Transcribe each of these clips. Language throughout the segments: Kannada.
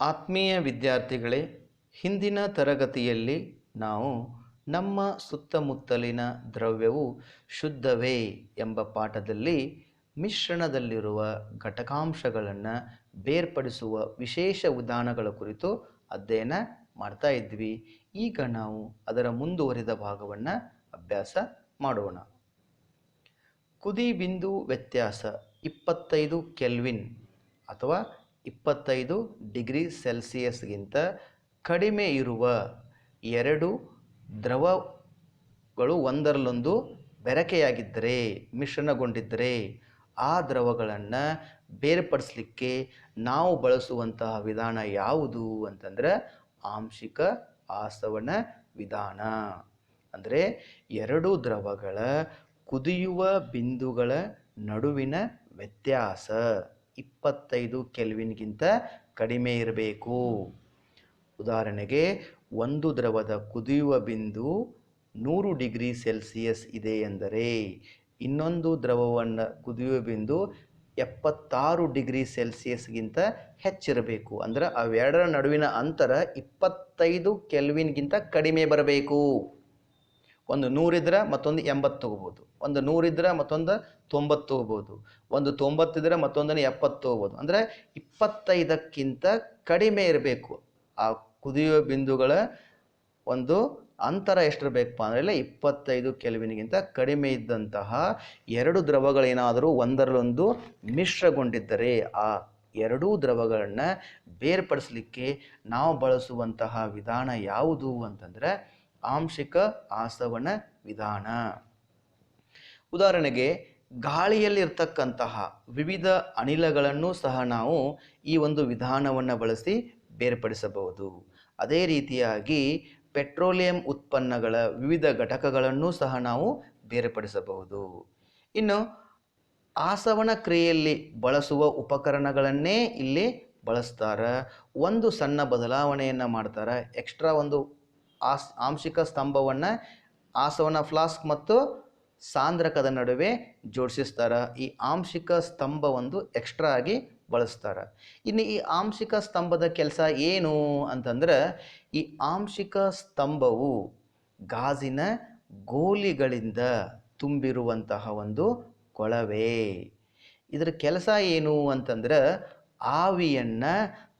ಆತ್ಮೀಯ ವಿದ್ಯಾರ್ಥಿಗಳೇ, ಹಿಂದಿನ ತರಗತಿಯಲ್ಲಿ ನಾವು ನಮ್ಮ ಸುತ್ತಮುತ್ತಲಿನ ದ್ರವ್ಯವು ಶುದ್ಧವೇ ಎಂಬ ಪಾಠದಲ್ಲಿ ಮಿಶ್ರಣದಲ್ಲಿರುವ ಘಟಕಾಂಶಗಳನ್ನು ಬೇರ್ಪಡಿಸುವ ವಿಶೇಷ ವಿಧಾನಗಳ ಕುರಿತು ಅಧ್ಯಯನ ಮಾಡ್ತಾ ಇದ್ವಿ. ಈಗ ನಾವು ಅದರ ಮುಂದುವರಿದ ಭಾಗವನ್ನು ಅಭ್ಯಾಸ ಮಾಡೋಣ. ಕುದಿ ಬಿಂದು ವ್ಯತ್ಯಾಸ ಇಪ್ಪತ್ತೈದು ಕೆಲ್ವಿನ್ ಅಥವಾ ಇಪ್ಪತ್ತೈದು ಡಿಗ್ರಿ ಸೆಲ್ಸಿಯಸ್ಗಿಂತ ಕಡಿಮೆ ಇರುವ ಎರಡು ದ್ರವಗಳು ಒಂದರಲ್ಲೊಂದು ಬೆರಕೆಯಾಗಿದ್ದರೆ, ಮಿಶ್ರಣಗೊಂಡಿದ್ದರೆ, ಆ ದ್ರವಗಳನ್ನು ಬೇರ್ಪಡಿಸಲಿಕ್ಕೆ ನಾವು ಬಳಸುವಂತಹ ವಿಧಾನ ಯಾವುದು ಅಂತಂದ್ರೆ ಆಂಶಿಕ ಆಸವನ ವಿಧಾನ. ಅಂದರೆ ಎರಡು ದ್ರವಗಳ ಕುದಿಯುವ ಬಿಂದುಗಳ ನಡುವಿನ ವ್ಯತ್ಯಾಸ. ಇಪ್ಪತ್ತೈದು ಕೆಲ್ವಿನ್ಗಿಂತ ಕಡಿಮೆ ಇರಬೇಕು. ಉದಾಹರಣೆಗೆ, ಒಂದು ದ್ರವದ ಕುದಿಯುವ ಬಿಂದು ನೂರು ಡಿಗ್ರಿ ಸೆಲ್ಸಿಯಸ್ ಇದೆ ಎಂದರೆ, ಇನ್ನೊಂದು ದ್ರವವನ್ನು ಕುದಿಯುವ ಬಿಂದು ಎಪ್ಪತ್ತಾರು ಡಿಗ್ರಿ ಸೆಲ್ಸಿಯಸ್ಗಿಂತ ಹೆಚ್ಚಿರಬೇಕು. ಅಂದರೆ ಅವೆರಡರ ನಡುವಿನ ಅಂತರ ಇಪ್ಪತ್ತೈದು ಕೆಲ್ವಿನ್ಗಿಂತ ಕಡಿಮೆ ಬರಬೇಕು. ಒಂದು ನೂರಿದ್ರೆ ಮತ್ತೊಂದು ಎಂಬತ್ತು ತೊಗೋಬೋದು. ಒಂದು ನೂರಿದ್ರೆ ಮತ್ತೊಂದು ತೊಂಬತ್ತು ತೊಗೋಬೋದು. ಒಂದು ತೊಂಬತ್ತಿದ್ರೆ ಮತ್ತೊಂದನ್ನು ಎಪ್ಪತ್ತು ತೊಗೋಬೋದು. ಅಂದರೆ ಇಪ್ಪತ್ತೈದಕ್ಕಿಂತ ಕಡಿಮೆ ಇರಬೇಕು. ಆ ಕುದಿಯುವ ಬಿಂದುಗಳ ಒಂದು ಅಂತರ ಎಷ್ಟಿರಬೇಕಪ್ಪ ಅಂದರೆ ಇಪ್ಪತ್ತೈದು ಕೆಲ್ವಿನ್ಗಿಂತ ಕಡಿಮೆ ಇದ್ದಂತಹ ಎರಡು ದ್ರವಗಳೇನಾದರೂ ಒಂದರಲ್ಲೊಂದು ಮಿಶ್ರಗೊಂಡಿದ್ದರೆ ಆ ಎರಡೂ ದ್ರವಗಳನ್ನು ಬೇರ್ಪಡಿಸಲಿಕ್ಕೆ ನಾವು ಬಳಸುವಂತಹ ವಿಧಾನ ಯಾವುದು ಅಂತಂದರೆ ಆಂಶಿಕ ಆಸವನ ವಿಧಾನ. ಉದಾಹರಣೆಗೆ, ಗಾಳಿಯಲ್ಲಿರ್ತಕ್ಕಂತಹ ವಿವಿಧ ಅನಿಲಗಳನ್ನು ಸಹ ನಾವು ಈ ಒಂದು ವಿಧಾನವನ್ನು ಬಳಸಿ ಬೇರ್ಪಡಿಸಬಹುದು. ಅದೇ ರೀತಿಯಾಗಿ ಪೆಟ್ರೋಲಿಯಂ ಉತ್ಪನ್ನಗಳ ವಿವಿಧ ಘಟಕಗಳನ್ನು ಸಹ ನಾವು ಬೇರ್ಪಡಿಸಬಹುದು. ಇನ್ನು, ಆಸವನ ಕ್ರಿಯೆಯಲ್ಲಿ ಬಳಸುವ ಉಪಕರಣಗಳನ್ನೇ ಇಲ್ಲಿ ಬಳಸ್ತಾರೆ. ಒಂದು ಸಣ್ಣ ಬದಲಾವಣೆಯನ್ನು ಮಾಡ್ತಾರೆ. ಎಕ್ಸ್ಟ್ರಾ ಒಂದು ಆಸ್ ಆಂಶಿಕ ಸ್ತಂಭವನ್ನು ಆಸವನ ಫ್ಲಾಸ್ಕ್ ಮತ್ತು ಸಾಂದ್ರಕದ ನಡುವೆ ಜೋಡಿಸಿಸ್ತಾರೆ. ಈ ಆಂಶಿಕ ಸ್ತಂಭ ಒಂದು ಎಕ್ಸ್ಟ್ರಾ ಆಗಿ ಬಳಸ್ತಾರೆ. ಇನ್ನು ಈ ಆಂಶಿಕ ಸ್ತಂಭದ ಕೆಲಸ ಏನು ಅಂತಂದ್ರೆ, ಈ ಆಂಶಿಕ ಸ್ತಂಭವು ಗಾಜಿನ ಗೋಲಿಗಳಿಂದ ತುಂಬಿರುವಂತಹ ಒಂದು ಕೊಳವೆ. ಇದರ ಕೆಲಸ ಏನು ಅಂತಂದ್ರೆ, ಆವಿಯನ್ನು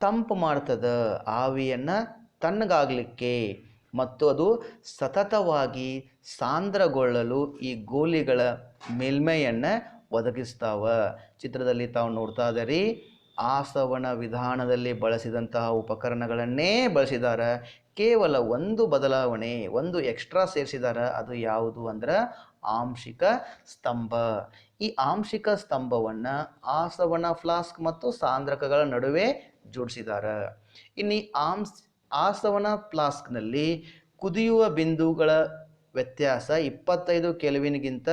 ತಂಪು ಮಾಡ್ತದೆ. ಆವಿಯನ್ನು ತಣ್ಣಗಾಗಲಿಕ್ಕೆ ಮತ್ತು ಅದು ಸತತವಾಗಿ ಸಾಂದ್ರಗೊಳ್ಳಲು ಈ ಗೋಲಿಗಳ ಮೇಲ್ಮೈಯನ್ನು ಒದಗಿಸ್ತಾವ. ಚಿತ್ರದಲ್ಲಿ ತಾವು ನೋಡ್ತಾ ಇದ್ದೀರಿ ಆಸವನ ವಿಧಾನದಲ್ಲಿ ಬಳಸಿದಂತಹ ಉಪಕರಣಗಳನ್ನೇ ಬಳಸಿದ್ದಾರೆ. ಕೇವಲ ಒಂದು ಬದಲಾವಣೆ, ಒಂದು ಎಕ್ಸ್ಟ್ರಾ ಸೇರಿಸಿದ್ದಾರೆ. ಅದು ಯಾವುದು ಅಂದ್ರೆ ಆಂಶಿಕ ಸ್ತಂಭ. ಈ ಆಂಶಿಕ ಸ್ತಂಭವನ್ನು ಆಸವನ ಫ್ಲಾಸ್ಕ್ ಮತ್ತು ಸಾಂದ್ರಕಗಳ ನಡುವೆ ಜೋಡಿಸಿದ್ದಾರೆ. ಇನ್ನು ಈ ಆಮ್ಸ್ ಆಸವನ ಫ್ಲಾಸ್ಕ್ನಲ್ಲಿ ಕುದಿಯುವ ಬಿಂದುಗಳ ವ್ಯತ್ಯಾಸ ಇಪ್ಪತ್ತೈದು ಕೆಲ್ವಿನ್ಗಿಂತ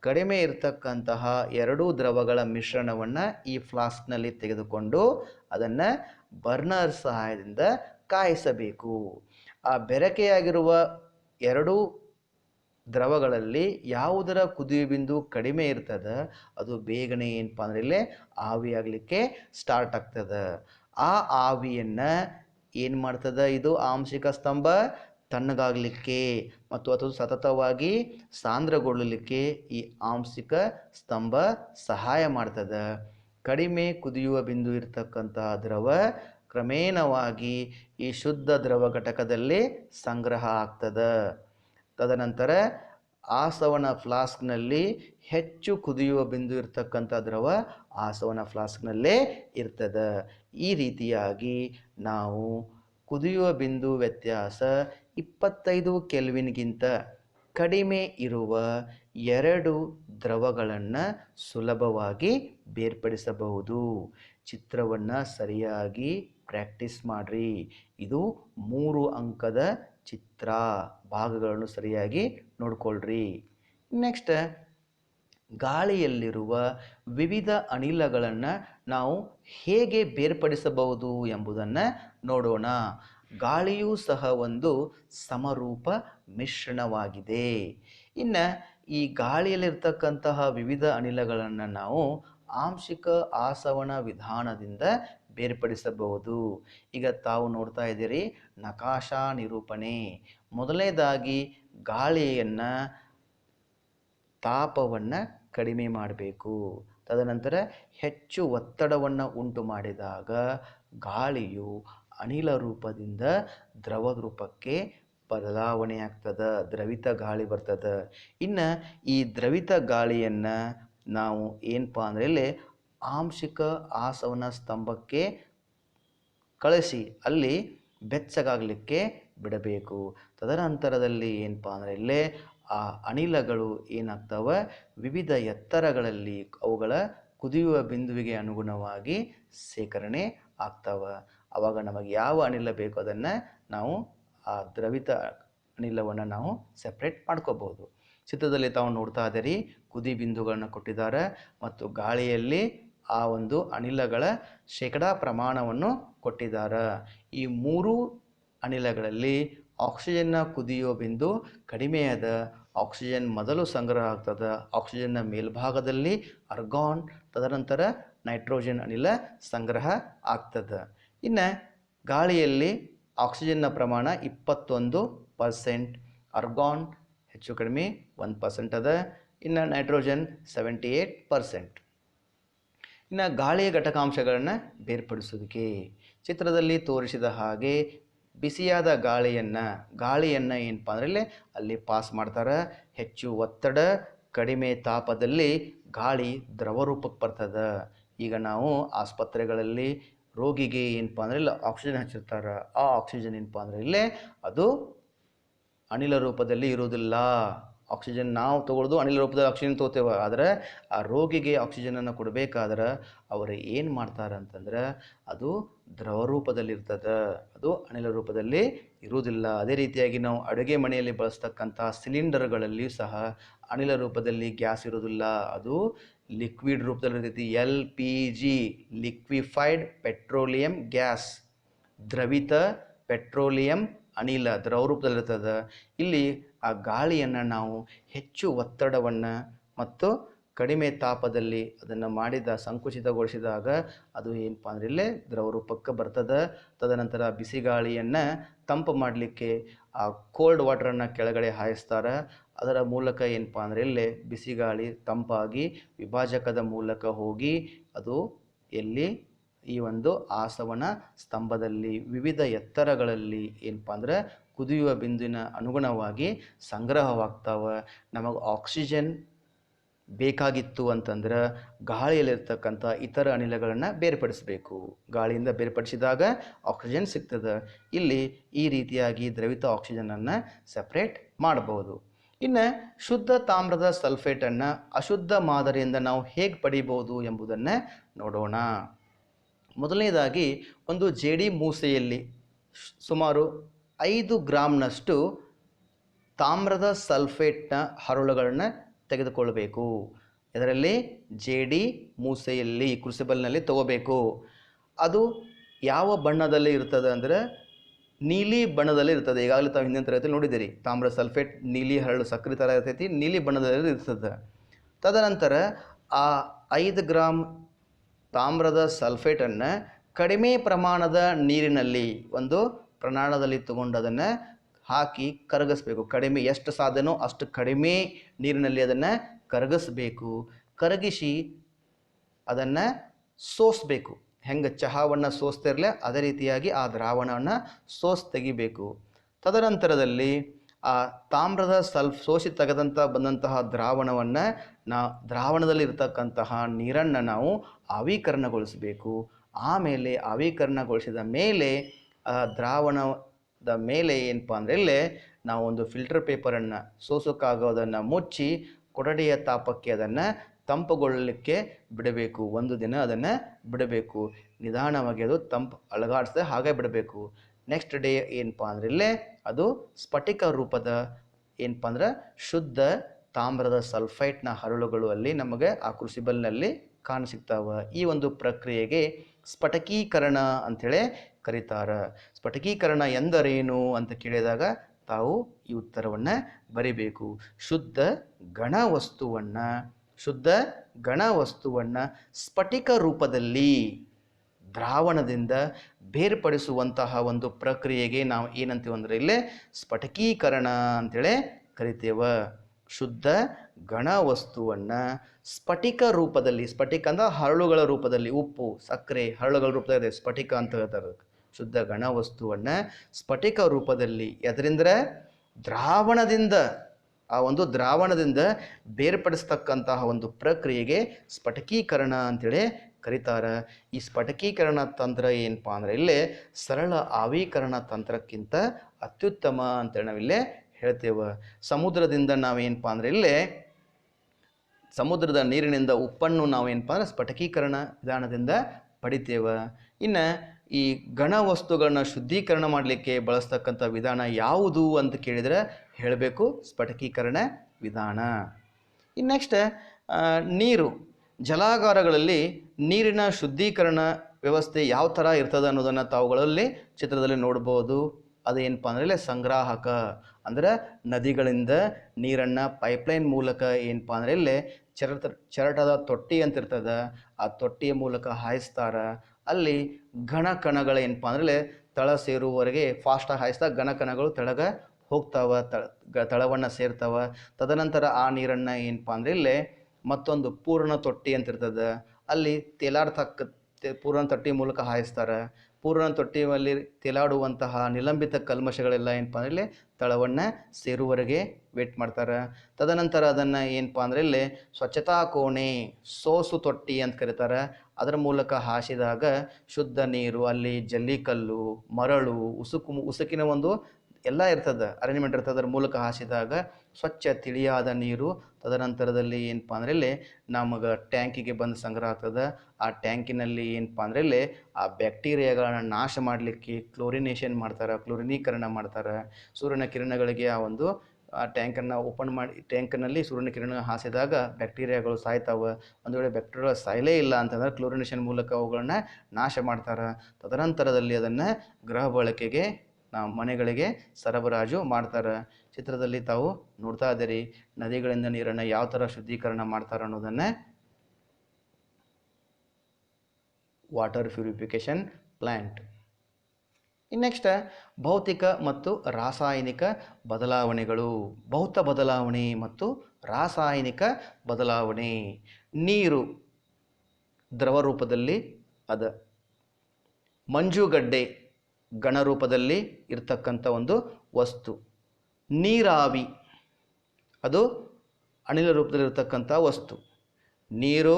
ಕಡಿಮೆ ಇರತಕ್ಕಂತಹ ಎರಡೂ ದ್ರವಗಳ ಮಿಶ್ರಣವನ್ನು ಈ ಫ್ಲಾಸ್ಕ್ನಲ್ಲಿ ತೆಗೆದುಕೊಂಡು ಅದನ್ನು ಬರ್ನರ್ ಸಹಾಯದಿಂದ ಕಾಯಿಸಬೇಕು. ಆ ಬೆರಕೆಯಾಗಿರುವ ಎರಡೂ ದ್ರವಗಳಲ್ಲಿ ಯಾವುದರ ಕುದಿಯು ಬಿಂದು ಕಡಿಮೆ ಇರ್ತದೆ, ಅದು ಬೇಗನೆ ಏನಪ್ಪ ಅಂದ್ರೆ ಇಲ್ಲೇ ಆವಿಯಾಗಲಿಕ್ಕೆ ಸ್ಟಾರ್ಟ್ ಆಗ್ತದೆ. ಆ ಆವಿಯನ್ನು ಏನು ಮಾಡ್ತದೆ? ಇದು ಆಂಶಿಕ ಸ್ತಂಭ ತಣ್ಣಗಾಗಲಿಕ್ಕೆ ಮತ್ತು ಅದು ಸತತವಾಗಿ ಸಾಂದ್ರಗೊಳ್ಳಲಿಕ್ಕೆ ಈ ಆಂಶಿಕ ಸ್ತಂಭ ಸಹಾಯ ಮಾಡ್ತದೆ. ಕಡಿಮೆ ಕುದಿಯುವ ಬಿಂದು ಇರತಕ್ಕಂತಹ ದ್ರವ ಕ್ರಮೇಣವಾಗಿ ಈ ಶುದ್ಧ ದ್ರವ ಘಟಕದಲ್ಲಿ ಸಂಗ್ರಹ ಆಗ್ತದೆ. ತದನಂತರ ಆಸವನ ಫ್ಲಾಸ್ಕ್ನಲ್ಲಿ ಹೆಚ್ಚು ಕುದಿಯುವ ಬಿಂದು ಇರತಕ್ಕಂಥ ದ್ರವ ಆಸವನ ಫ್ಲಾಸ್ಕ್ನಲ್ಲೇ ಇರ್ತದೆ. ಈ ರೀತಿಯಾಗಿ ನಾವು ಕುದಿಯುವ ಬಿಂದು ವ್ಯತ್ಯಾಸ ಇಪ್ಪತ್ತೈದು ಕೆಲ್ವಿನ್ಗಿಂತ ಕಡಿಮೆ ಇರುವ ಎರಡು ದ್ರವಗಳನ್ನು ಸುಲಭವಾಗಿ ಬೇರ್ಪಡಿಸಬಹುದು. ಚಿತ್ರವನ್ನು ಸರಿಯಾಗಿ ಪ್ರಾಕ್ಟೀಸ್ ಮಾಡಿರಿ. ಇದು ಮೂರು ಅಂಕದ ಚಿತ್ರ. ಭಾಗಗಳನ್ನು ಸರಿಯಾಗಿ ನೋಡ್ಕೊಳ್ರಿ. ನೆಕ್ಸ್ಟ್ ಗಾಳಿಯಲ್ಲಿರುವ ವಿವಿಧ ಅನಿಲಗಳನ್ನು ನಾವು ಹೇಗೆ ಬೇರ್ಪಡಿಸಬಹುದು ಎಂಬುದನ್ನು ನೋಡೋಣ. ಗಾಳಿಯೂ ಸಹ ಒಂದು ಸಮರೂಪ ಮಿಶ್ರಣವಾಗಿದೆ. ಇನ್ನು ಈ ಗಾಳಿಯಲ್ಲಿರ್ತಕ್ಕಂತಹ ವಿವಿಧ ಅನಿಲಗಳನ್ನು ನಾವು ಆಂಶಿಕ ಆಸವನ ವಿಧಾನದಿಂದ ಬೇರ್ಪಡಿಸಬಹುದು. ಈಗ ತಾವು ನೋಡ್ತಾ ಇದ್ದೀರಿ, ನಕಾಶಾ ನಿರೂಪಣೆ. ಮೊದಲನೇದಾಗಿ ಗಾಳಿಯನ್ನು ತಾಪವನ್ನು ಕಡಿಮೆ ಮಾಡಬೇಕು. ತದನಂತರ ಹೆಚ್ಚು ಒತ್ತಡವನ್ನು ಉಂಟು ಮಾಡಿದಾಗ ಗಾಳಿಯು ಅನಿಲ ರೂಪದಿಂದ ದ್ರವ ರೂಪಕ್ಕೆ ಬದಲಾವಣೆ ಆಗ್ತದೆ, ದ್ರವಿತ ಗಾಳಿ ಬರ್ತದೆ. ಇನ್ನು ಈ ದ್ರವಿತ ಗಾಳಿಯನ್ನು ನಾವು ಏನಪ್ಪ ಅಂದರೆ ಇಲ್ಲಿ ಆಂಶಿಕ ಆಸವನ ಸ್ತಂಭಕ್ಕೆ ಕಳಿಸಿ, ಅಲ್ಲಿ ಬೆಚ್ಚಗಾಗಲಿಕ್ಕೆ ಬಿಡಬೇಕು. ತದನಂತರದಲ್ಲಿ ಏನಪ್ಪ ಅಂದರೆ ಇಲ್ಲೇ ಆ ಅನಿಲಗಳು ಏನಾಗ್ತವೆ? ವಿವಿಧ ಎತ್ತರಗಳಲ್ಲಿ ಅವುಗಳ ಕುದಿಯುವ ಬಿಂದುವಿಗೆ ಅನುಗುಣವಾಗಿ ಶೇಖರಣೆ ಆಗ್ತವೆ. ಆವಾಗ ನಮಗೆ ಯಾವ ಅನಿಲ ಬೇಕು ಅದನ್ನು ನಾವು ಆ ದ್ರವಿತ ಅನಿಲವನ್ನು ನಾವು ಸೆಪ್ರೇಟ್ ಮಾಡ್ಕೋಬಹುದು ಚಿತ್ರದಲ್ಲಿ ತಾವು ನೋಡ್ತಾ ಇದ್ದೀರಿ, ಕುದಿ ಬಿಂದುಗಳನ್ನು ಕೊಟ್ಟಿದ್ದಾರೆ ಮತ್ತು ಗಾಳಿಯಲ್ಲಿ ಆ ಒಂದು ಅನಿಲಗಳ ಶೇಕಡಾ ಪ್ರಮಾಣವನ್ನು ಕೊಟ್ಟಿದ್ದಾರೆ. ಈ ಮೂರು ಅನಿಲಗಳಲ್ಲಿ ಆಕ್ಸಿಜನ್ನ ಕುದಿಯೋ ಬಿಂದು ಕಡಿಮೆಯಾದ ಆಕ್ಸಿಜನ್ ಮೊದಲು ಸಂಗ್ರಹ ಆಗ್ತದೆ. ಆಕ್ಸಿಜನ್ನ ಮೇಲ್ಭಾಗದಲ್ಲಿ ಅರ್ಗಾನ್, ತದನಂತರ ನೈಟ್ರೋಜನ್ ಅನಿಲ ಸಂಗ್ರಹ ಆಗ್ತದೆ. ಇನ್ನು ಗಾಳಿಯಲ್ಲಿ ಆಕ್ಸಿಜನ್ನ ಪ್ರಮಾಣ ಇಪ್ಪತ್ತೊಂದು ಪರ್ಸೆಂಟ್, ಅರ್ಗಾನ್ ಹೆಚ್ಚು ಕಡಿಮೆ ಒಂದು ಪರ್ಸೆಂಟ್ ಅದ. ಇನ್ನು ನೈಟ್ರೋಜನ್ ಸೆವೆಂಟಿ ಏಯ್ಟ್ ಪರ್ಸೆಂಟ್. ಇನ್ನು ಗಾಳಿಯ ಘಟಕಾಂಶಗಳನ್ನು ಬೇರ್ಪಡಿಸುವಿಕೆ. ಚಿತ್ರದಲ್ಲಿ ತೋರಿಸಿದ ಹಾಗೆ ಬಿಸಿಯಾದ ಗಾಳಿಯನ್ನು ಗಾಳಿಯನ್ನು ಏನಪ್ಪ ಅಂದ್ರೆ ಅಲ್ಲಿ ಪಾಸ್ ಮಾಡ್ತಾರೆ. ಹೆಚ್ಚು ಒತ್ತಡ, ಕಡಿಮೆ ತಾಪದಲ್ಲಿ ಗಾಳಿ ದ್ರವ ರೂಪಕ್ಕೆ ಬರ್ತದೆ. ಈಗ ನಾವು ಆಸ್ಪತ್ರೆಗಳಲ್ಲಿ ರೋಗಿಗೆ ಏನಪ್ಪ ಅಂದ್ರೆ ಇಲ್ಲಿ ಆಕ್ಸಿಜನ್ ಹಚ್ಚಿರ್ತಾರೆ. ಆ ಆಕ್ಸಿಜನ್ ಏನಪ್ಪ ಅಂದ್ರೆ ಇಲ್ಲೇ ಅದು ಅನಿಲ ರೂಪದಲ್ಲಿ ಇರುವುದಿಲ್ಲ. ಆಕ್ಸಿಜನ್ ನಾವು ತಗೊಳ್ಳೋದು ಅನಿಲ ರೂಪದಲ್ಲಿ ಆಕ್ಸಿಜನ್ ತಗೋತೇವೆ. ಆದರೆ ಆ ರೋಗಿಗೆ ಆಕ್ಸಿಜನನ್ನು ಕೊಡಬೇಕಾದ್ರೆ ಅವರು ಏನು ಮಾಡ್ತಾರೆ ಅಂತಂದ್ರೆ ಅದು ದ್ರವ ರೂಪದಲ್ಲಿ ಇರ್ತದೆ. ಅದು ಅನಿಲ ರೂಪದಲ್ಲಿ ಇರುವುದಿಲ್ಲ. ಅದೇ ರೀತಿಯಾಗಿ ನಾವು ಅಡುಗೆ ಮನೆಯಲ್ಲಿ ಬಳಸ್ತಕ್ಕಂಥ ಸಿಲಿಂಡರ್ಗಳಲ್ಲಿಯೂ ಸಹ ಅನಿಲ ರೂಪದಲ್ಲಿ ಗ್ಯಾಸ್ ಇರೋದಿಲ್ಲ ಅದು ಲಿಕ್ವಿಡ್ ರೂಪದಲ್ಲಿ ಇರ್ತೈತಿ. L P G, liquefied petroleum gas, ದ್ರವಿತ petroleum ಅನಿಲ ದ್ರವ ರೂಪದಲ್ಲಿರ್ತದೆ ಇಲ್ಲಿ ಆ ಗಾಳಿಯನ್ನು ನಾವು ಹೆಚ್ಚು ಒತ್ತಡವನ್ನು ಮತ್ತು ಕಡಿಮೆ ತಾಪದಲ್ಲಿ ಅದನ್ನು ಮಾಡಿದ, ಸಂಕುಚಿತಗೊಳಿಸಿದಾಗ ಅದು ಏನಪ್ಪ ಅಂದ್ರೆ ಇಲ್ಲೇ ದ್ರವ ರೂಪಕ್ಕೆ ಬರ್ತದೆ. ತದನಂತರ ಬಿಸಿ ಗಾಳಿಯನ್ನು ತಂಪು ಮಾಡಲಿಕ್ಕೆ ಆ ಕೋಲ್ಡ್ ವಾಟರನ್ನು ಕೆಳಗಡೆ ಹಾಯಿಸ್ತಾರೆ. ಅದರ ಮೂಲಕ ಏನಪ್ಪ ಅಂದರೆ ಇಲ್ಲೇ ಬಿಸಿ ಗಾಳಿ ತಂಪಾಗಿ ವಿಭಾಜಕದ ಮೂಲಕ ಹೋಗಿ ಅದು ಎಲ್ಲಿ ಈ ಒಂದು ಆಸವನ ಸ್ತಂಭದಲ್ಲಿ ವಿವಿಧ ಎತ್ತರಗಳಲ್ಲಿ ಏನಪ್ಪ ಅಂದ್ರೆ ಕುದಿಯುವ ಬಿಂದುವಿನ ಅನುಗುಣವಾಗಿ ಸಂಗ್ರಹವಾಗ್ತಾವೆ. ನಮಗೆ ಆಕ್ಸಿಜನ್ ಬೇಕಾಗಿತ್ತು ಅಂತಂದ್ರೆ ಗಾಳಿಯಲ್ಲಿರ್ತಕ್ಕಂಥ ಇತರ ಅನಿಲಗಳನ್ನು ಬೇರ್ಪಡಿಸಬೇಕು. ಗಾಳಿಯಿಂದ ಬೇರ್ಪಡಿಸಿದಾಗ ಆಕ್ಸಿಜನ್ ಸಿಗ್ತದೆ. ಇಲ್ಲಿ ಈ ರೀತಿಯಾಗಿ ದ್ರವಿತ ಆಕ್ಸಿಜನನ್ನು ಸಪ್ರೇಟ್ ಮಾಡಬಹುದು. ಇನ್ನು ಶುದ್ಧ ತಾಮ್ರದ ಸಲ್ಫೇಟನ್ನು ಅಶುದ್ಧ ಮಾದರಿಯಿಂದ ನಾವು ಹೇಗೆ ಪಡಿಬೋದು ಎಂಬುದನ್ನು ನೋಡೋಣ. ಮೊದಲನೇದಾಗಿ ಒಂದು ಜೇಡಿ ಮೂಸೆಯಲ್ಲಿ ಸುಮಾರು ಐದು ಗ್ರಾಮ್ನಷ್ಟು ತಾಮ್ರದ ಸಲ್ಫೇಟ್ನ ಹರಳುಗಳನ್ನು ತೆಗೆದುಕೊಳ್ಬೇಕು. ಇದರಲ್ಲಿ ಜೇಡಿ, ಮೂಸೆಯಲ್ಲಿ ಕ್ರುಸಿಬಲ್ನಲ್ಲಿ ತಗೋಬೇಕು. ಅದು ಯಾವ ಬಣ್ಣದಲ್ಲಿ ಇರ್ತದೆ ಅಂದರೆ ನೀಲಿ ಬಣ್ಣದಲ್ಲಿ ಇರ್ತದೆ. ಈಗಾಗಲೇ ತಾವು ಹಿಂದಿನ ತರಗತಿಯಲ್ಲಿ ನೋಡಿದ್ದೀರಿ. ತಾಮ್ರ ಸಲ್ಫೇಟ್, ನೀಲಿ ಹರಳು ಸಕ್ಕರೆ ಥರ ಇರ್ತೈತಿ, ನೀಲಿ ಬಣ್ಣದಲ್ಲಿ ಇರ್ತದೆ. ತದನಂತರ ಆ ಐದು ಗ್ರಾಮ್ ತಾಮ್ರದ ಸಲ್ಫೇಟನ್ನು ಕಡಿಮೆ ಪ್ರಮಾಣದ ನೀರಿನಲ್ಲಿ ಒಂದು ಪ್ರಮಾಣದಲ್ಲಿ ತಗೊಂಡು ಅದನ್ನು ಹಾಕಿ ಕರಗಿಸ್ಬೇಕು. ಕಡಿಮೆ ಎಷ್ಟು ಸಾಧ್ಯನೋ ಅಷ್ಟು ಕಡಿಮೆ ನೀರಿನಲ್ಲಿ ಅದನ್ನು ಕರಗಿಸ್ಬೇಕು. ಕರಗಿಸಿ ಅದನ್ನು ಸೋಸಬೇಕು. ಹೆಂಗೆ ಚಹಾವನ್ನು ಸೋಸ್ತಿರಲಿ ಅದೇ ರೀತಿಯಾಗಿ ಆ ದ್ರಾವಣವನ್ನು ಸೋಸ್ ತೆಗಿಬೇಕು. ತದನಂತರದಲ್ಲಿ ಆ ತಾಮ್ರದ ಸಲ್ಫ್ ಸೋಸಿ ತೆಗೆದಂಥ ಬಂದಂತಹ ದ್ರಾವಣವನ್ನು ನಾ ದ್ರಾವಣದಲ್ಲಿ ಇರತಕ್ಕಂತಹ ನೀರನ್ನು ನಾವು ಆವೀಕರಣಗೊಳಿಸಬೇಕು. ಆಮೇಲೆ ಆವೀಕರಣಗೊಳಿಸಿದ ಮೇಲೆ ಆ ದ್ರಾವಣದ ಮೇಲೆ ಏನಪ್ಪ ಅಂದರೆ ಇಲ್ಲೇ ನಾವು ಒಂದು ಫಿಲ್ಟರ್ ಪೇಪರನ್ನು ಸೋಸೋಕ್ಕಾಗೋದನ್ನು ಮುಚ್ಚಿ ಕೊಠಡಿಯ ತಾಪಕ್ಕೆ ಅದನ್ನು ತಂಪುಗೊಳ್ಳಲಿಕ್ಕೆ ಬಿಡಬೇಕು. ಒಂದು ದಿನ ಅದನ್ನು ಬಿಡಬೇಕು. ನಿಧಾನವಾಗಿ ಅದು ತಂಪು ಅಲಗಾಡಿಸದೆ ಹಾಗೆ ಬಿಡಬೇಕು. ನೆಕ್ಸ್ಟ್ ಡೇ ಏನಪ್ಪ ಅಂದ್ರೆ ಇಲ್ಲೇ ಅದು ಸ್ಫಟಿಕ ರೂಪದ ಏನಪ್ಪ ಅಂದ್ರೆ ಶುದ್ಧ ತಾಮ್ರದ ಸಲ್ಫೈಟ್ನ ಹರಳುಗಳು ಅಲ್ಲಿ ನಮಗೆ ಆ ಕ್ರುಸಿಬಲ್ನಲ್ಲಿ ಕಾಣಸಿಗ್ತಾವೆ ಈ ಒಂದು ಪ್ರಕ್ರಿಯೆಗೆ ಸ್ಫಟಕೀಕರಣ ಅಂಥೇಳಿ ಕರೀತಾರೆ. ಸ್ಫಟಿಕೀಕರಣ ಎಂದರೇನು ಅಂತ ಕೇಳಿದಾಗ ತಾವು ಈ ಉತ್ತರವನ್ನು ಬರಿಬೇಕು. ಶುದ್ಧ ಗಣ ವಸ್ತುವನ್ನ ಶುದ್ಧ ಗಣ ವಸ್ತುವನ್ನು ಸ್ಫಟಿಕ ರೂಪದಲ್ಲಿ ದ್ರಾವಣದಿಂದ ಬೇರ್ಪಡಿಸುವಂತಹ ಒಂದು ಪ್ರಕ್ರಿಯೆಗೆ ನಾವು ಏನಂತೀವಿ ಅಂದರೆ ಇಲ್ಲೇ ಸ್ಫಟಿಕೀಕರಣ ಅಂತೇಳಿ ಕರಿತೇವೆ. ಶುದ್ಧ ಗಣ ವಸ್ತುವನ್ನು ಸ್ಫಟಿಕ ರೂಪದಲ್ಲಿ, ಸ್ಫಟಿಕ ಅಂದ್ರೆ ಹರಳುಗಳ ರೂಪದಲ್ಲಿ ಉಪ್ಪು, ಸಕ್ಕರೆ, ಹರಳುಗಳ ರೂಪದಲ್ಲಿ ಸ್ಫಟಿಕ ಅಂತ ಹೇಳ್ತಾರೆ. ಶುದ್ಧ ಗಣ ವಸ್ತುವನ್ನು ಸ್ಫಟಿಕ ರೂಪದಲ್ಲಿ ಎದರಿಂದ್ರೆ ದ್ರಾವಣದಿಂದ, ಆ ಒಂದು ದ್ರಾವಣದಿಂದ ಬೇರ್ಪಡಿಸ್ತಕ್ಕಂತಹ ಒಂದು ಪ್ರಕ್ರಿಯೆಗೆ ಸ್ಫಟಿಕೀಕರಣ ಅಂತೇಳಿ ಕರೀತಾರೆ. ಈ ಸ್ಫಟಿಕೀಕರಣ ತಂತ್ರ ಏನಪ್ಪ ಅಂದರೆ ಇಲ್ಲಿ ಸರಳ ಆವೀಕರಣ ತಂತ್ರಕ್ಕಿಂತ ಅತ್ಯುತ್ತಮ ಅಂತೇಳಿ ನಾವಿಲ್ಲೇ ಹೇಳ್ತೇವೆ. ಸಮುದ್ರದಿಂದ ನಾವೇನಪ್ಪ ಅಂದರೆ ಇಲ್ಲೇ ಸಮುದ್ರದ ನೀರಿನಿಂದ ಉಪ್ಪನ್ನು ನಾವೇನಪ್ಪ ಅಂದ್ರೆ ಸ್ಫಟಿಕೀಕರಣ ವಿಧಾನದಿಂದ ಪಡಿತೇವೆ. ಇನ್ನು ಈ ಘನ ವಸ್ತುಗಳನ್ನ ಶುದ್ಧೀಕರಣ ಮಾಡಲಿಕ್ಕೆ ಬಳಸ್ತಕ್ಕಂಥ ವಿಧಾನ ಯಾವುದು ಅಂತ ಕೇಳಿದರೆ ಹೇಳಬೇಕು, ಸ್ಫಟಿಕೀಕರಣ ವಿಧಾನ. ಇನ್ನು ನೆಕ್ಸ್ಟ್ ನೀರು. ಜಲಾಗಾರಗಳಲ್ಲಿ ನೀರಿನ ಶುದ್ಧೀಕರಣ ವ್ಯವಸ್ಥೆ ಯಾವ ಥರ ಇರ್ತದೆ ಅನ್ನೋದನ್ನು ತಾವುಗಳಲ್ಲಿ ಚಿತ್ರದಲ್ಲಿ ನೋಡ್ಬೋದು. ಅದೇನಪ್ಪ ಅಂದರೆ ಸಂಗ್ರಾಹಕ. ಅಂದ್ರೆ ನದಿಗಳಿಂದ ನೀರನ್ನು ಪೈಪ್ಲೈನ್ ಮೂಲಕ ಏನಪ್ಪ ಅಂದರೆ ಇಲ್ಲೇ ಚರಟ ಚರಟದ ತೊಟ್ಟಿ ಅಂತ ಇರ್ತದೆ, ಆ ತೊಟ್ಟಿಯ ಮೂಲಕ ಹಾಯಿಸ್ತಾರ. ಅಲ್ಲಿ ಘನ ಕಣಗಳು ಏನಪ್ಪ ಅಂದರೆ ತಳ ಸೇರುವವರೆಗೆ ಫಾಸ್ಟಾಗಿ ಹಾಯಿಸ್ದಾಗ ಘನ ಕಣಗಳು ತೆಳಗೆ ಹೋಗ್ತಾವ ತಳವನ್ನು ಸೇರ್ತಾವ. ತದನಂತರ ಆ ನೀರನ್ನು ಏನಪ್ಪ ಅಂದ್ರೆ ಇಲ್ಲೇ ಮತ್ತೊಂದು ಪೂರ್ಣ ತೊಟ್ಟಿ ಅಂತ ಇರ್ತದೆ ಅಲ್ಲಿ ತೇಲಾಡ್ತಕ್ಕ ಪೂರ್ಣ ತೊಟ್ಟಿ ಮೂಲಕ ಹಾಯಿಸ್ತಾರೆ. ಪೂರ್ಣ ತೊಟ್ಟಿಯಲ್ಲಿ ತೇಲಾಡುವಂತಹ ನಿಲಂಬಿತ ಕಲ್ಮಶಗಳೆಲ್ಲ ಏನಪ್ಪ ಅಂದ್ರೆ ಇಲ್ಲಿ ತಳವನ್ನು ಸೇರುವವರೆಗೆ ವೇಟ್ ಮಾಡ್ತಾರೆ. ತದನಂತರ ಅದನ್ನು ಏನಪ್ಪ ಅಂದ್ರೆ ಇಲ್ಲಿ ಸ್ವಚ್ಛತಾ ಕೋಣೆ, ಸೋಸು ತೊಟ್ಟಿ ಅಂತ ಕರೀತಾರೆ. ಅದರ ಮೂಲಕ ಹಾಸಿದಾಗ ಶುದ್ಧ ನೀರು, ಅಲ್ಲಿ ಜಲ್ಲಿಕಲ್ಲು, ಮರಳು, ಉಸುಕು, ಉಸುಕಿನ ಒಂದು ಎಲ್ಲ ಇರ್ತದೆ. ಅರೇಂಜ್ಮೆಂಟ್ ಇರ್ತದೆ. ಅದರ ಮೂಲಕ ಹಾಸಿದಾಗ ಸ್ವಚ್ಛ ತಿಳಿಯಾದ ನೀರು. ತದನಂತರದಲ್ಲಿ ಏನಪ್ಪ ಅಂದ್ರೆ ಇಲ್ಲಿ ನಮಗೆ ಟ್ಯಾಂಕಿಗೆ ಬಂದು ಸಂಗ್ರಹ ಆಗ್ತದೆ. ಆ ಟ್ಯಾಂಕಿನಲ್ಲಿ ಏನಪ್ಪ ಅಂದ್ರೆ ಇಲ್ಲಿ ಆ ಬ್ಯಾಕ್ಟೀರಿಯಾಗಳನ್ನ ನಾಶ ಮಾಡಲಿಕ್ಕೆ ಕ್ಲೋರಿನೇಷನ್ ಮಾಡ್ತಾರೆ, ಕ್ಲೋರಿನೀಕರಣ ಮಾಡ್ತಾರೆ. ಸೂರ್ಯನ ಕಿರಣಗಳಿಗೆ ಆ ಒಂದು, ಆ ಟ್ಯಾಂಕನ್ನು ಓಪನ್ ಮಾಡಿ, ಟ್ಯಾಂಕ್ನಲ್ಲಿ ಸೂರ್ಯನ ಕಿರಣ ಹಾಸಿದಾಗ ಬ್ಯಾಕ್ಟೀರಿಯಾಗಳು ಸಾಯ್ತಾವೆ. ಒಂದು ವೇಳೆ ಬ್ಯಾಕ್ಟೀರಿಯಾ ಸಾಯಲೇ ಇಲ್ಲ ಅಂತಂದ್ರೆ ಕ್ಲೋರಿನೇಷನ್ ಮೂಲಕ ಅವುಗಳನ್ನ ನಾಶ ಮಾಡ್ತಾರೆ. ತದನಂತರದಲ್ಲಿ ಅದನ್ನು ಗೃಹ ಬಳಕೆಗೆ ನಾವು ಮನೆಗಳಿಗೆ ಸರಬರಾಜು ಮಾಡ್ತಾರೆ. ಚಿತ್ರದಲ್ಲಿ ತಾವು ನೋಡ್ತಾ ಇದ್ದೀರಿ, ನದಿಗಳಿಂದ ನೀರನ್ನು ಯಾವ ಥರ ಶುದ್ಧೀಕರಣ ಮಾಡ್ತಾರೆ ಅನ್ನೋದನ್ನೇ ವಾಟರ್ ಪ್ಯೂರಿಫಿಕೇಶನ್ ಪ್ಲ್ಯಾಂಟ್ ನೆಕ್ಸ್ಟ್ ಭೌತಿಕ ಮತ್ತು ರಾಸಾಯನಿಕ ಬದಲಾವಣೆಗಳು. ಭೌತ ಬದಲಾವಣೆ ಮತ್ತು ರಾಸಾಯನಿಕ ಬದಲಾವಣೆ. ನೀರು ದ್ರವ ರೂಪದಲ್ಲಿ ಅದ. ಮಂಜುಗಡ್ಡೆ ಗಣರೂಪದಲ್ಲಿ ಇರ್ತಕ್ಕಂಥ ಒಂದು ವಸ್ತು. ನೀರಾವಿ, ಅದು ಅನಿಲ ರೂಪದಲ್ಲಿರ್ತಕ್ಕಂಥ ವಸ್ತು. ನೀರು,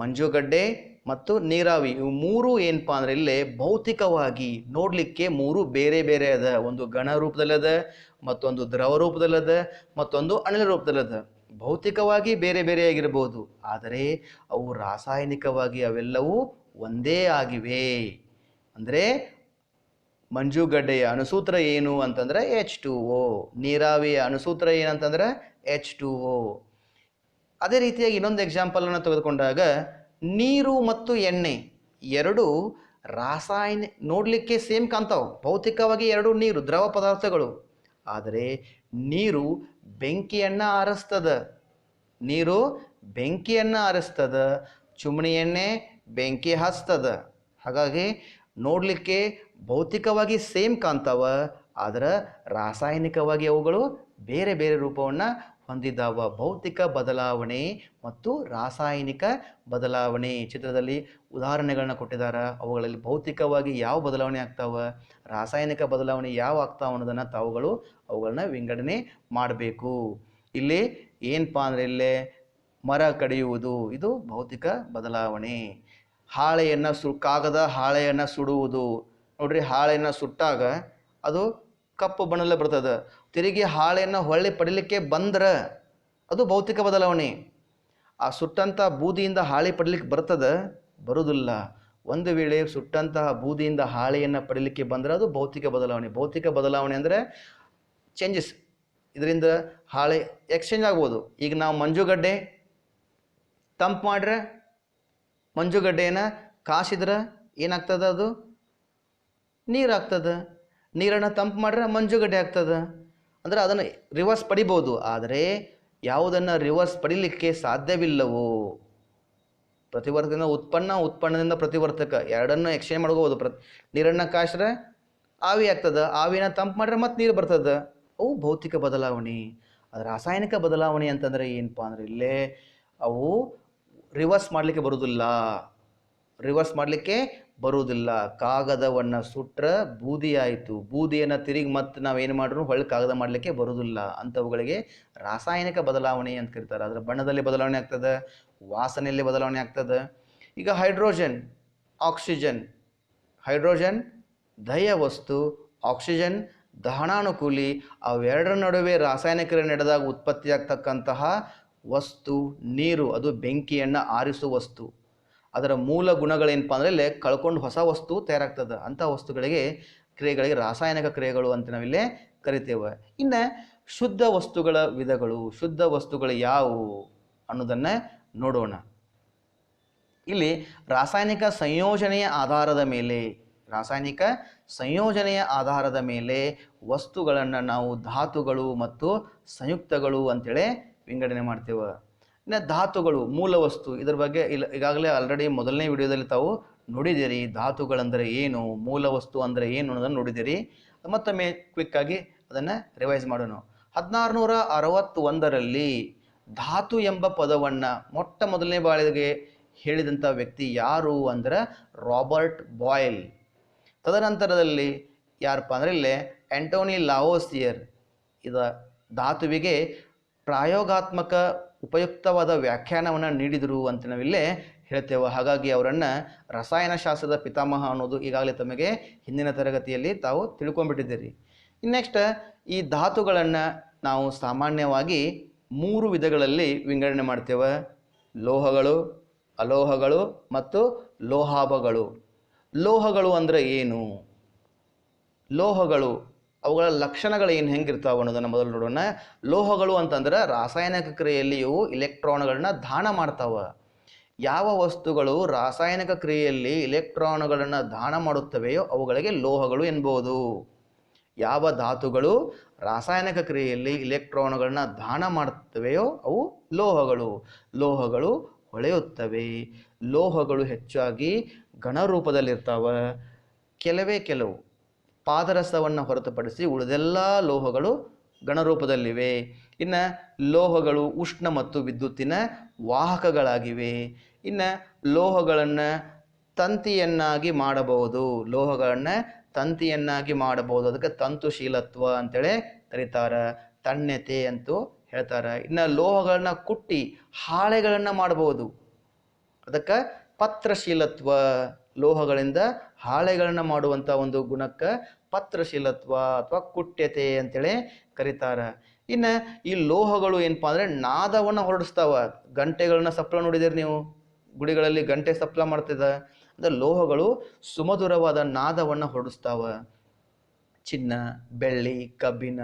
ಮಂಜುಗಡ್ಡೆ ಮತ್ತು ನೀರಾವಿ ಇವು ಮೂರು ಏನಪ್ಪ ಅಂದರೆ ಇಲ್ಲೇ ಭೌತಿಕವಾಗಿ ನೋಡಲಿಕ್ಕೆ ಮೂರು ಬೇರೆ ಬೇರೆ ಅದ. ಒಂದು ಗಣ ರೂಪದಲ್ಲದ ಮತ್ತೊಂದು ದ್ರವ ರೂಪದಲ್ಲದ ಮತ್ತೊಂದು ಅನಿಲ ರೂಪದಲ್ಲದ ಭೌತಿಕವಾಗಿ ಬೇರೆ ಬೇರೆ ಆಗಿರ್ಬೋದು. ಆದರೆ ಅವು ರಾಸಾಯನಿಕವಾಗಿ ಅವೆಲ್ಲವೂ ಒಂದೇ ಆಗಿವೆ. ಅಂದರೆ ಮಂಜುಗಡ್ಡೆಯ ಅಣುಸೂತ್ರ ಏನು ಅಂತಂದ್ರೆ ಎಚ್ ಟು ಓ ನೀರಾವಿಯ ಅಣುಸೂತ್ರ ಏನಂತಂದರೆ ಎಚ್ ಟು ಓ ಅದೇ ರೀತಿಯಾಗಿ ಇನ್ನೊಂದು ಎಕ್ಸಾಂಪಲನ್ನು ತೆಗೆದುಕೊಂಡಾಗ ನೀರು ಮತ್ತು ಎಣ್ಣೆ ಎರಡು ರಾಸಾಯನ, ನೋಡಲಿಕ್ಕೆ ಸೇಮ್ ಕಾಣ್ತಾವೆ. ಭೌತಿಕವಾಗಿ ಎರಡು ನೀರು, ದ್ರವ ಪದಾರ್ಥಗಳು. ಆದರೆ ನೀರು ಬೆಂಕಿಯನ್ನು ಆರಿಸ್ತದ. ನೀರು ಬೆಂಕಿಯನ್ನು ಆರಿಸ್ತದ. ಚುಮಣಿ ಎಣ್ಣೆ ಬೆಂಕಿ ಹಚ್ತದ ಹಾಗಾಗಿ ನೋಡಲಿಕ್ಕೆ ಭೌತಿಕವಾಗಿ ಸೇಮ್ ಕಾಣ್ತಾವ, ಆದ್ರೆ ರಾಸಾಯನಿಕವಾಗಿ ಅವುಗಳು ಬೇರೆ ಬೇರೆ ರೂಪವನ್ನು ಹೊಂದಿದ್ದಾವ. ಭೌತಿಕ ಬದಲಾವಣೆ ಮತ್ತು ರಾಸಾಯನಿಕ ಬದಲಾವಣೆ. ಚಿತ್ರದಲ್ಲಿ ಉದಾಹರಣೆಗಳನ್ನ ಕೊಟ್ಟಿದ್ದಾರೆ ಅವುಗಳಲ್ಲಿ ಭೌತಿಕವಾಗಿ ಯಾವ ಬದಲಾವಣೆ ಆಗ್ತಾವ, ರಾಸಾಯನಿಕ ಬದಲಾವಣೆ ಯಾವ ಆಗ್ತಾವ ಅನ್ನೋದನ್ನು ತಾವುಗಳು ಅವುಗಳನ್ನ ವಿಂಗಡಣೆ ಮಾಡಬೇಕು. ಇಲ್ಲಿ ಏನಪ್ಪ ಅಂದರೆ ಇಲ್ಲೇ ಮರ ಕಡಿಯುವುದು, ಇದು ಭೌತಿಕ ಬದಲಾವಣೆ. ಹಾಳೆಯನ್ನು ಸು, ಕಾಗದ ಹಾಳೆಯನ್ನು ಸುಡುವುದು. ನೋಡ್ರಿ ಹಾಳೆಯನ್ನು ಸುಟ್ಟಾಗ ಅದು ಕಪ್ಪು ಬಣ್ಣಲ್ಲೇ ಬರ್ತದೆ. ತಿರುಗಿ ಹಾಳೆಯನ್ನು ಹೊಳ್ಳಿ ಪಡಿಲಿಕ್ಕೆ ಬಂದ್ರೆ ಅದು ಭೌತಿಕ ಬದಲಾವಣೆ. ಆ ಸುಟ್ಟಂಥ ಬೂದಿಯಿಂದ ಹಾಳೆ ಪಡಿಲಿಕ್ಕೆ ಬರ್ತದೆ? ಬರುವುದಿಲ್ಲ ಒಂದು ವೇಳೆ ಸುಟ್ಟಂತಹ ಬೂದಿಯಿಂದ ಹಾಳೆಯನ್ನು ಪಡಿಲಿಕ್ಕೆ ಬಂದರೆ ಅದು ಭೌತಿಕ ಬದಲಾವಣೆ. ಭೌತಿಕ ಬದಲಾವಣೆ ಅಂದರೆ ಚೇಂಜಸ್ ಇದರಿಂದ ಹಾಳೆ ಎಕ್ಸ್ಚೇಂಜ್ ಆಗ್ಬೋದು. ಈಗ ನಾವು ಮಂಜುಗಡ್ಡೆ ತಂಪು ಮಾಡ್ರೆ, ಮಂಜುಗಡ್ಡೆಯನ್ನು ಕಾಸಿದ್ರೆ ಏನಾಗ್ತದೆ ಅದು? ನೀರಾಗ್ತದೆ? ನೀರನ್ನು ತಂಪು ಮಾಡ್ರೆ ಮಂಜುಗಡ್ಡೆ ಆಗ್ತದೆ? ಅಂದರೆ ಅದನ್ನು ರಿವರ್ಸ್ ಪಡಿಬೋದು. ಆದರೆ ಯಾವುದನ್ನು ರಿವರ್ಸ್ ಪಡಿಲಿಕ್ಕೆ ಸಾಧ್ಯವಿಲ್ಲವೋ? ಪ್ರತಿವರ್ತಕದಿಂದ ಉತ್ಪನ್ನ, ಉತ್ಪನ್ನದಿಂದ ಪ್ರತಿವರ್ತಕ. ಎರಡನ್ನು ಎಕ್ಸ್ಚೇಂಜ್ ಮಾಡ್ಕೋಬೋದು. ಪ್ರ ನೀರನ್ನು ಕಾಯ್ಸ್ರೆ ಆವಿ ಆಗ್ತದೆ. ಆವಿನ ತಂಪು ಮಾಡ್ರೆ ಮತ್ತೆ ನೀರು ಬರ್ತದೆ. ಅವು ಭೌತಿಕ ಬದಲಾವಣೆ. ಅದು ರಾಸಾಯನಿಕ ಬದಲಾವಣೆ ಅಂತಂದರೆ ಏನಪ್ಪ ಅಂದ್ರೆ ಇಲ್ಲೇ ಅವು ರಿವರ್ಸ್ ಮಾಡಲಿಕ್ಕೆ ಬರುವುದಿಲ್ಲ ರಿವರ್ಸ್ ಮಾಡಲಿಕ್ಕೆ ಬರುವುದಿಲ್ಲ. ಕಾಗದವನ್ನು ಸುಟ್ಟರೆ ಬೂದಿ ಆಯಿತು. ಬೂದಿಯನ್ನು ತಿರುಗಿ ಮತ್ತೆ ನಾವೇನು ಮಾಡ್ರೂ? ಹೊಳ್ಳಿ ಕಾಗದ ಮಾಡಲಿಕ್ಕೆ ಬರುವುದಿಲ್ಲ ಅಂಥವುಗಳಿಗೆ ರಾಸಾಯನಿಕ ಬದಲಾವಣೆ ಅಂತ ಕರೀತಾರೆ. ಅದರ ಬಣ್ಣದಲ್ಲಿ ಬದಲಾವಣೆ ಆಗ್ತದೆ, ವಾಸನೆಯಲ್ಲಿ ಬದಲಾವಣೆ ಆಗ್ತದೆ. ಈಗ ಹೈಡ್ರೋಜನ್, ಆಕ್ಸಿಜನ್. ಹೈಡ್ರೋಜನ್, ದಹ್ಯ ವಸ್ತು, ಆಕ್ಸಿಜನ್, ದಹನಾನುಕೂಲಿ ಅವೆರಡರ ನಡುವೆ ರಾಸಾಯನಿಕ ಕ್ರಿಯೆ ನಡೆದಾಗ ಉತ್ಪತ್ತಿಯಾಗ್ತಕ್ಕಂತಹ ವಸ್ತು, ನೀರು. ಅದು ಬೆಂಕಿಯನ್ನು ಆರಿಸುವ ವಸ್ತು. ಅದರ ಮೂಲ ಗುಣಗಳೇನಪ್ಪ ಅಂದರೆ ಇಲ್ಲೇ ಕಳ್ಕೊಂಡು ಹೊಸ ವಸ್ತು ತಯಾರಾಗ್ತದೆ. ಅಂಥ ವಸ್ತುಗಳಿಗೆ ಕ್ರಿಯೆಗಳಿಗೆ ರಾಸಾಯನಿಕ ಕ್ರಿಯೆಗಳು ಅಂತ ನಾವಿಲ್ಲಿ ಕರಿತೇವೆ. ಇನ್ನು ಶುದ್ಧ ವಸ್ತುಗಳ ವಿಧಗಳು, ಶುದ್ಧ ವಸ್ತುಗಳು ಯಾವುವು ಅನ್ನೋದನ್ನು ನೋಡೋಣ. ಇಲ್ಲಿ ರಾಸಾಯನಿಕ ಸಂಯೋಜನೆಯ ಆಧಾರದ ಮೇಲೆ, ರಾಸಾಯನಿಕ ಸಂಯೋಜನೆಯ ಆಧಾರದ ಮೇಲೆ ವಸ್ತುಗಳನ್ನು ನಾವು ಧಾತುಗಳು ಮತ್ತು ಸಂಯುಕ್ತಗಳು ಅಂತೇಳಿ ವಿಂಗಡಣೆ ಮಾಡ್ತೇವೆ. ಇನ್ನು ಧಾತುಗಳು ಮೂಲ ವಸ್ತು ಇದರ ಬಗ್ಗೆ ಇಲ್ಲ ಈಗಾಗಲೇ ಆಲ್ರೆಡಿ ಮೊದಲನೇ ವಿಡಿಯೋದಲ್ಲಿ ತಾವು ನೋಡಿದ್ದೀರಿ. ಧಾತುಗಳಂದರೆ ಏನು ಮೂಲ ವಸ್ತು ಅಂದರೆ ಏನು ಅನ್ನೋದನ್ನು ನೋಡಿದ್ದೀರಿ. ಮತ್ತೊಮ್ಮೆ ಕ್ವಿಕ್ಕಾಗಿ ಅದನ್ನು ರಿವೈಸ್ ಮಾಡೋಣ. ಹದಿನಾರುನೂರ ಅರವತ್ತೊಂದರಲ್ಲಿ ಧಾತು ಎಂಬ ಪದವನ್ನು ಮೊಟ್ಟ ಮೊದಲನೇ ಬಾಳಿಗೆ ಹೇಳಿದಂಥ ವ್ಯಕ್ತಿ ಯಾರು ಅಂದ್ರೆ ರಾಬರ್ಟ್ ಬಾಯ್ಲ್. ತದನಂತರದಲ್ಲಿ ಯಾರಪ್ಪ ಅಂದರೆ ಇಲ್ಲೇ ಆ್ಯಂಟೋನಿ ಲಾವೋಸಿಯರ್. ಇದ ಧಾತುವಿಗೆ ಪ್ರಾಯೋಗಾತ್ಮಕ ಉಪಯುಕ್ತವಾದ ವ್ಯಾಖ್ಯಾನವನ್ನು ನೀಡಿದರು ಅಂತ ನಾವಿಲ್ಲೇ ಹೇಳ್ತೇವೆ. ಹಾಗಾಗಿ ಅವರನ್ನು ರಸಾಯನಶಾಸ್ತ್ರದ ಪಿತಾಮಹ ಅನ್ನೋದು ಈಗಾಗಲೇ ತಮಗೆ ಹಿಂದಿನ ತರಗತಿಯಲ್ಲಿ ತಾವು ತಿಳ್ಕೊಂಡ್ಬಿಟ್ಟಿದ್ದೀರಿ. ನೆಕ್ಸ್ಟ್ ಈ ಧಾತುಗಳನ್ನು ನಾವು ಸಾಮಾನ್ಯವಾಗಿ ಮೂರು ವಿಧಗಳಲ್ಲಿ ವಿಂಗಡಣೆ ಮಾಡ್ತೇವೆ. ಲೋಹಗಳು, ಅಲೋಹಗಳು ಮತ್ತು ಲೋಹಾಭಗಳು. ಲೋಹಗಳು ಅಂದರೆ ಏನು? ಲೋಹಗಳು ಅವುಗಳ ಲಕ್ಷಣಗಳು ಏನು ಹೆಂಗಿರ್ತಾವೆ ಅನ್ನೋದನ್ನು ಮೊದಲು ನೋಡೋಣ. ಲೋಹಗಳು ಅಂತಂದ್ರೆ ರಾಸಾಯನಿಕ ಕ್ರಿಯೆಯಲ್ಲಿ ಇವು ಇಲೆಕ್ಟ್ರಾನ್ಗಳನ್ನ ದಾನ ಮಾಡ್ತಾವೆ. ಯಾವ ವಸ್ತುಗಳು ರಾಸಾಯನಿಕ ಕ್ರಿಯೆಯಲ್ಲಿ ಇಲೆಕ್ಟ್ರಾನ್ಗಳನ್ನು ದಾನ ಮಾಡುತ್ತವೆಯೋ ಅವುಗಳಿಗೆ ಲೋಹಗಳು ಎನ್ಬೋದು. ಯಾವ ಧಾತುಗಳು ರಾಸಾಯನಿಕ ಕ್ರಿಯೆಯಲ್ಲಿ ಇಲೆಕ್ಟ್ರಾನ್ಗಳನ್ನ ದಾನ ಮಾಡುತ್ತವೆಯೋ ಅವು ಲೋಹಗಳು. ಲೋಹಗಳು ಹೊಳೆಯುತ್ತವೆ. ಲೋಹಗಳು ಹೆಚ್ಚಾಗಿ ಘನರೂಪದಲ್ಲಿರ್ತಾವೆ ಕೆಲವೇ ಕೆಲವು. ಪಾದರಸವನ್ನು ಹೊರತುಪಡಿಸಿ ಉಳಿದೆಲ್ಲ ಲೋಹಗಳು ಗಣರೂಪದಲ್ಲಿವೆ. ಇನ್ನು ಲೋಹಗಳು ಉಷ್ಣ ಮತ್ತು ವಿದ್ಯುತ್ತಿನ ವಾಹಕಗಳಾಗಿವೆ. ಇನ್ನು ಲೋಹಗಳನ್ನು ತಂತಿಯನ್ನಾಗಿ ಮಾಡಬಹುದು. ಲೋಹಗಳನ್ನು ತಂತಿಯನ್ನಾಗಿ ಮಾಡಬಹುದು. ಅದಕ್ಕೆ ತಂತುಶೀಲತ್ವ ಅಂತೇಳಿ ಕರೀತಾರೆ. ತಣ್ಣತೆ ಅಂತೂ ಹೇಳ್ತಾರೆ. ಇನ್ನು ಲೋಹಗಳನ್ನ ಕುಟ್ಟಿ ಹಾಳೆಗಳನ್ನು ಮಾಡಬಹುದು. ಅದಕ್ಕೆ ಪತ್ರಶೀಲತ್ವ. ಲೋಹಗಳಿಂದ ಹಾಳೆಗಳನ್ನು ಮಾಡುವಂಥ ಒಂದು ಗುಣಕ್ಕೆ ಪತ್ರಶೀಲತ್ವ ಅಥವಾ ಕುಟ್ಯತೆ ಅಂತೇಳಿ ಕರೀತಾರೆ. ಇನ್ನು ಈ ಲೋಹಗಳು ಏನಪ್ಪಾ ಅಂದರೆ ನಾದವನ್ನು ಹೊರಡಿಸ್ತಾವ. ಗಂಟೆಗಳನ್ನ ಸಪ್ಲ ನೋಡಿದಿರಿ ನೀವು? ಗುಡಿಗಳಲ್ಲಿ ಗಂಟೆ ಸಪ್ಲ ಮಾಡ್ತಿದ. ಅಂದ್ರೆ ಲೋಹಗಳು ಸುಮಧುರವಾದ ನಾದವನ್ನು ಹೊರಡಿಸ್ತಾವ. ಚಿನ್ನ, ಬೆಳ್ಳಿ, ಕಬ್ಬಿಣ,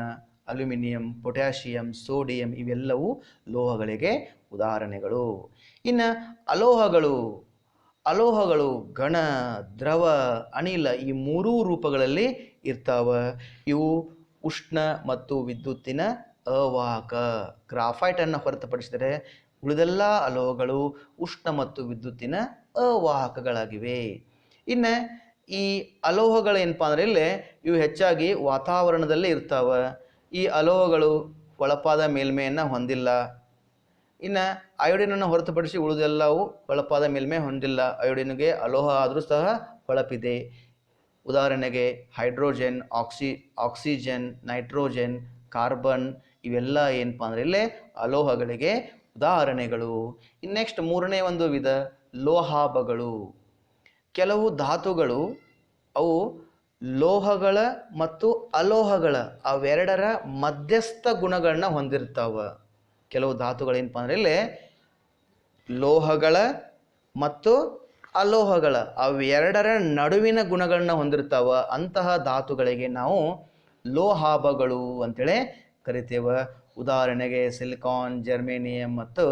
ಅಲ್ಯೂಮಿನಿಯಂ, ಪೊಟ್ಯಾಷಿಯಂ, ಸೋಡಿಯಂ ಇವೆಲ್ಲವೂ ಲೋಹಗಳಿಗೆ ಉದಾಹರಣೆಗಳು. ಇನ್ನು ಅಲೋಹಗಳು ಅಲೋಹಗಳು, ಘನ, ದ್ರವ, ಅನಿಲ ಈ ಮೂರೂ ರೂಪಗಳಲ್ಲಿ ಇರ್ತಾವ. ಇವು ಉಷ್ಣ ಮತ್ತು ವಿದ್ಯುತ್ತಿನ ಅವಾಹಕ. ಗ್ರಾಫೈಟನ್ನು ಹೊರತುಪಡಿಸಿದರೆ ಉಳಿದೆಲ್ಲ ಅಲೋಹಗಳು ಉಷ್ಣ ಮತ್ತು ವಿದ್ಯುತ್ತಿನ ಅವಾಹಕಗಳಾಗಿವೆ. ಇನ್ನು ಈ ಅಲೋಹಗಳೇನಪ್ಪ ಅಂದ್ರೆ ಇಲ್ಲಿ ಇವು ಹೆಚ್ಚಾಗಿ ವಾತಾವರಣದಲ್ಲಿ ಇರ್ತಾವ. ಈ ಅಲೋಹಗಳು ಒಳಪಾದ ಮೇಲ್ಮೆಯನ್ನು ಹೊಂದಿಲ್ಲ. ಇನ್ನು ಅಯೋಡಿನನ್ನು ಹೊರತುಪಡಿಸಿ ಉಳಿದೆಲ್ಲವೂ ಹೊಳಪಾದ ಮೇಲ್ಮೆ ಹೊಂದಿಲ್ಲ. ಅಯೋಡಿನ್ಗೆ ಅಲೋಹ ಆದರೂ ಸಹ ಹೊಳಪಿದೆ. ಉದಾಹರಣೆಗೆ hydrogen, oxy, oxygen, nitrogen, carbon ಇವೆಲ್ಲ ಏನಪ್ಪ ಅಂದರೆ ಇಲ್ಲೇ ಅಲೋಹಗಳಿಗೆ ಉದಾಹರಣೆಗಳು. ಇನ್ನು ನೆಕ್ಸ್ಟ್ ಮೂರನೇ ಒಂದು ವಿಧ ಲೋಹಾಭಗಳು ಕೆಲವು ಧಾತುಗಳು ಅವು ಲೋಹಗಳ ಮತ್ತು ಅಲೋಹಗಳ ಅವೆರಡರ ಮಧ್ಯಸ್ಥ ಗುಣಗಳನ್ನ ಹೊಂದಿರ್ತಾವ. ಕೆಲವು ಧಾತುಗಳೇನಪ್ಪ ಅಂದರೆ ಇಲ್ಲಿ ಲೋಹಗಳ ಮತ್ತು ಅಲೋಹಗಳ ಅವೆರಡರ ನಡುವಿನ ಗುಣಗಳನ್ನ ಹೊಂದಿರ್ತಾವ. ಅಂತಹ ಧಾತುಗಳಿಗೆ ನಾವು ಲೋಹಾಭಗಳು ಅಂತೇಳಿ ಕರಿತೇವೆ. ಉದಾಹರಣೆಗೆ ಸಿಲಿಕಾನ್, ಜರ್ಮೇನಿಯಂ ಮತ್ತು